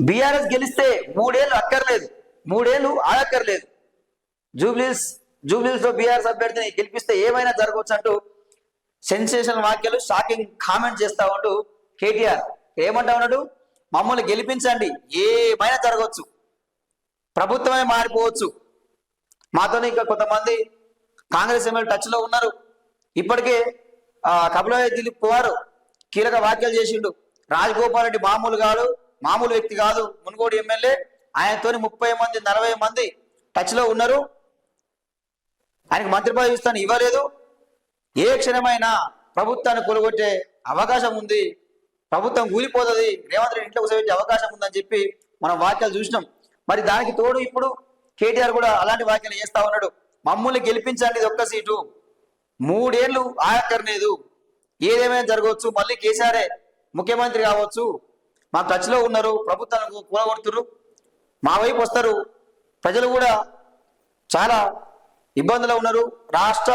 BRS గెలిస్తే మూడేళ్ళు అక్కర్లేదు. మూడేళ్ళు ఆడక్కర్లేదు. జూబ్లీస్ జూబ్లీస్లో బీఆర్ఎస్ అభ్యర్థిని గెలిపిస్తే ఏమైనా జరగవచ్చు అంటూ సెన్సేషన్ వాక్యాలు షాకింగ్ కామెంట్ చేస్తా ఉంటూ కేటీఆర్ ఏమంటా ఉన్నాడు? మమ్మల్ని గెలిపించండి. ఏమైనా జరగవచ్చు. ప్రభుత్వమే మారిపోవచ్చు. మాతోనే ఇంకా కొంతమంది కాంగ్రెస్ ఎమ్మెల్యే టచ్లో ఉన్నారు. ఇప్పటికే ఆ, కపిలయ్య దిలీప్ కుమార్ కీలక వ్యాఖ్యలు చేసిండు. రాజగోపాల్ రెడ్డి మామూలు కాదు మామూలు వ్యక్తి కాదు. మునుగోడు ఎమ్మెల్యే. ఆయనతోని ముప్పై మంది నలభై మంది టచ్లో ఉన్నారు. ఆయనకు మంత్రి పదవి ఇస్తాను ఇవ్వలేదు. ఏ క్షణమైనా ప్రభుత్వాన్ని కొలుగొట్టే అవకాశం ఉంది. ప్రభుత్వం కూలిపోతుంది. రేవంత్ రెడ్డి ఇంట్లో కూర్చోబెట్టే అవకాశం ఉందని చెప్పి మనం వాక్యాలు చూసినాం. మరి దానికి తోడు ఇప్పుడు కేటీఆర్ కూడా అలాంటి వ్యాఖ్యలు చేస్తా ఉన్నాడు. మమ్మల్ని గెలిపించండి ఇది ఒక్క సీటు. మూడేళ్ళు ఆగక్కర్లేదు ఏదేమైనా జరగవచ్చు. మళ్ళీ కేసీఆరే ముఖ్యమంత్రి కావచ్చు. మా టచ్లో ఉన్నారు. ప్రభుత్వానికి కూలగొడుతున్నారు మా వైపు వస్తారు. ప్రజలు కూడా చాలా ఇబ్బందులు ఉన్నారు. రాష్ట్ర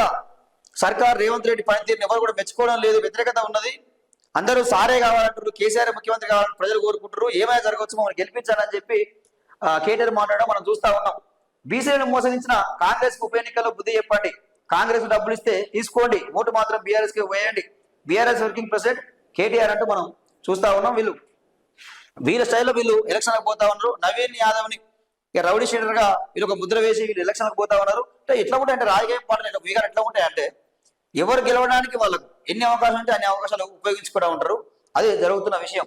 సర్కార్ రేవంత్ రెడ్డి పనితీరుని ఎవరు కూడా మెచ్చుకోవడం లేదు. వ్యతిరేకత ఉన్నది. అందరూ సారే కావాలంటారు కేసీఆర్ ముఖ్యమంత్రి కావాలని ప్రజలు కోరుకుంటారు ఏమైనా జరగవచ్చు మమ్మల్ని గెలిపించాలని చెప్పి కేటీఆర్ మాట్లాడడం మనం చూస్తా ఉన్నాం. బీసీలను మోసగించిన కాంగ్రెస్ ఉప ఎన్నికల్లో బుద్ధి చెప్పండి. కాంగ్రెస్ డబ్బులు ఇస్తే తీసుకోండి. ఓటు మాత్రం బీఆర్ఎస్కి వేయండి బీఆర్ఎస్ వర్కింగ్ ప్రెసిడెంట్ కేటీఆర్ అంటూ మనం చూస్తా ఉన్నాం. వీళ్ళు వీళ్ళ స్టైల్లో వీళ్ళు ఎలక్షన్ పోతా ఉన్నారు. నవీన్ యాదవ్ని ఇక రౌడీ షీటర్గా వీళ్ళు ఒక ముద్ర వేసి వీళ్ళు ఎలక్షన్ పోతా ఉన్నారు. అంటే ఎట్లా ఉంటాయి అంటే రాజకీయ పార్టీలు ఇట్లా వీగారు ఎట్లా ఉంటాయి అంటే ఎవరు గెలవడానికి వాళ్ళకు ఎన్ని అవకాశాలు ఉంటే అన్ని అవకాశాలు ఉపయోగించుకుంటూ ఉంటారు. అది జరుగుతున్న విషయం.